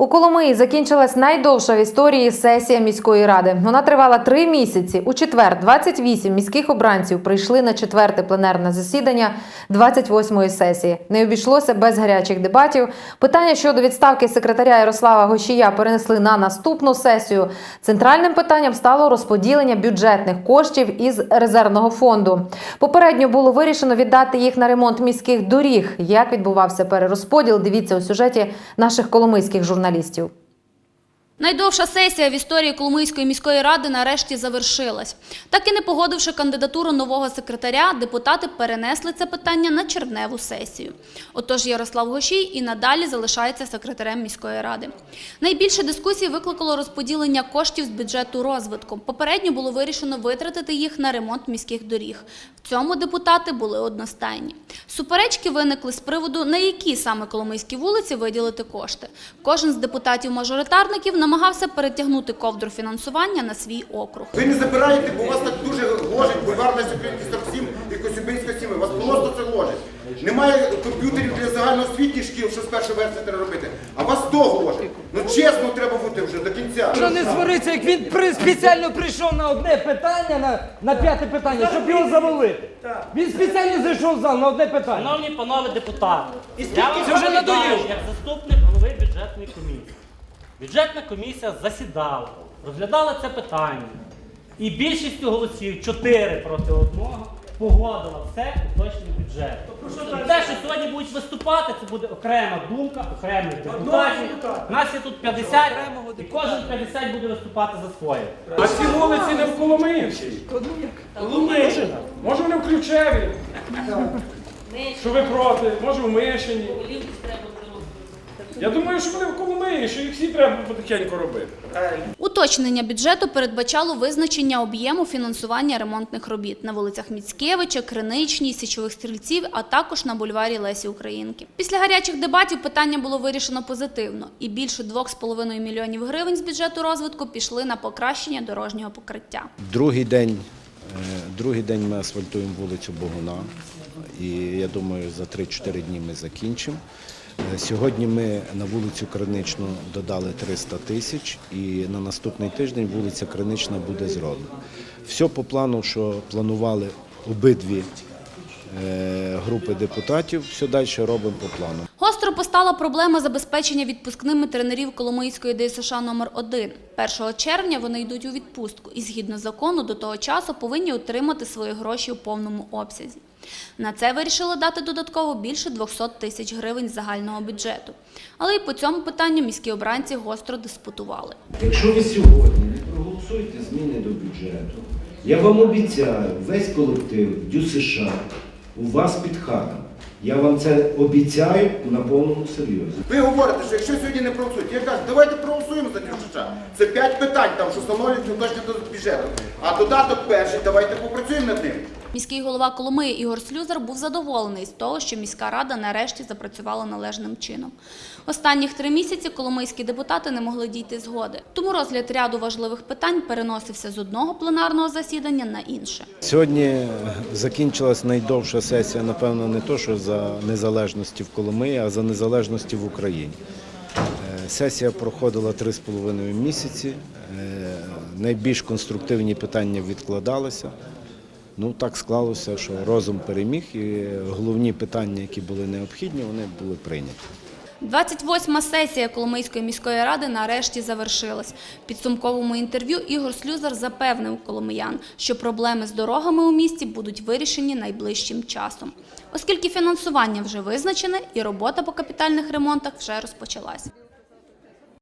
У Коломиї закінчилась найдовша в історії сесія міської ради. Вона тривала три місяці. У четвер 28 міських обранців прийшли на четверте пленарне засідання 28-ї сесії. Не обійшлося без гарячих дебатів. Питання щодо відставки секретаря Ярослава Гощія перенесли на наступну сесію. Центральним питанням стало розподілення бюджетних коштів із резервного фонду. Попередньо було вирішено віддати їх на ремонт міських доріг. Як відбувався перерозподіл? Дивіться у сюжеті наших коломийських журналістів. журналістів. Найдовша сесія в історії Коломийської міської ради нарешті завершилась. Так і не погодивши кандидатуру нового секретаря, депутати перенесли це питання на червневу сесію. Отож Ярослав Гошій і надалі залишається секретарем міської ради. Найбільше дискусій викликало розподілення коштів з бюджету розвитку. Попередньо було вирішено витратити їх на ремонт міських доріг. В цьому депутати були одностайні. Суперечки виникли з приводу, на які саме Коломийські вулиці виділити кошти. Кожен з депутатів-мажоритарників намагався перетягнути ковдру фінансування на свій округ. Ви не забираєте, бо вас так дуже гложить бульвар на Українській 47 і Косюбинська 7. Вас просто це гложить. Немає комп'ютерів для загальноосвітніх шкіл, що з першої версії треба робити. А вас то гложить. Ну чесно треба бути вже до кінця. Що не свариться, як він при, спеціально прийшов на одне питання, на, на п'яте питання, щоб його завалити. Він спеціально зайшов в зал на одне питання. Шановні панове депутати, я вам вже надоїло. як заступник голови бюджетної комісії. Бюджетна комісія засідала, розглядала це питання. І більшістю голосів 4 проти 1 погодила все уточнення бюджету. І те, що сьогодні будуть виступати, це буде окрема думка окремих депутатів. Нас є тут 50, і кожен 50 буде виступати за своє. А ці вулиці не в. Коломиївщина. Може вони в Ключеві. Що ви проти? Може в Мишині. Я думаю, що вони в Коломиї, що їх всі треба потихеньку робити. Уточнення бюджету передбачало визначення об'єму фінансування ремонтних робіт на вулицях Міцкевича, Криничній, Січових стрільців, а також на бульварі Лесі Українки. Після гарячих дебатів питання було вирішено позитивно, і більше 2,5 мільйонів гривень з бюджету розвитку пішли на покращення дорожнього покриття. Другий день, е, другий день ми асфальтуємо вулицю Богуна. І я думаю, за 3-4 дні ми закінчимо. Е, Сьогодні ми на вулицю Криничну додали 300 тисяч, і на наступний тиждень вулиця Кринична буде зроблена. Все по плану, що планували обидві е, групи депутатів, все далі робимо по плану. Гостро постала проблема забезпечення відпускними тренерів Коломийської ДСШ номер 1 1 червня вони йдуть у відпустку і згідно закону до того часу повинні отримати свої гроші у повному обсязі. На це вирішили дати додатково більше 200 тисяч гривень загального бюджету. Але і по цьому питанню міські обранці гостро диспутували. Якщо ви сьогодні не проголосуєте зміни до бюджету, я вам обіцяю, весь колектив ДЮСШ у вас під хатом. Я вам це обіцяю на повному серйозі. Ви говорите, що якщо сьогодні не проголосують, я кажу, давайте проголосуємо за ДЮСШ. Це 5 питань, там, що встановлюють уточнення до бюджету. А додаток перший, давайте попрацюємо над ним. Міський голова Коломиї Ігор Слюзар був задоволений з того, що міська рада нарешті запрацювала належним чином. Останніх три місяці коломийські депутати не могли дійти згоди. Тому розгляд ряду важливих питань переносився з одного пленарного засідання на інше. Сьогодні закінчилась найдовша сесія, напевно, не то, що за незалежності в Коломиї, а за незалежності в Україні. Е, Сесія проходила три з половиною місяці. Е, Найбільш конструктивні питання відкладалися. Ну так склалося, що розум переміг, і головні питання, які були необхідні, вони були прийняті. 28-ма сесія Коломийської міської ради нарешті завершилась. В підсумковому інтерв'ю Ігор Слюзар запевнив коломиян, що проблеми з дорогами у місті будуть вирішені найближчим часом, оскільки фінансування вже визначене і робота по капітальних ремонтах вже розпочалась.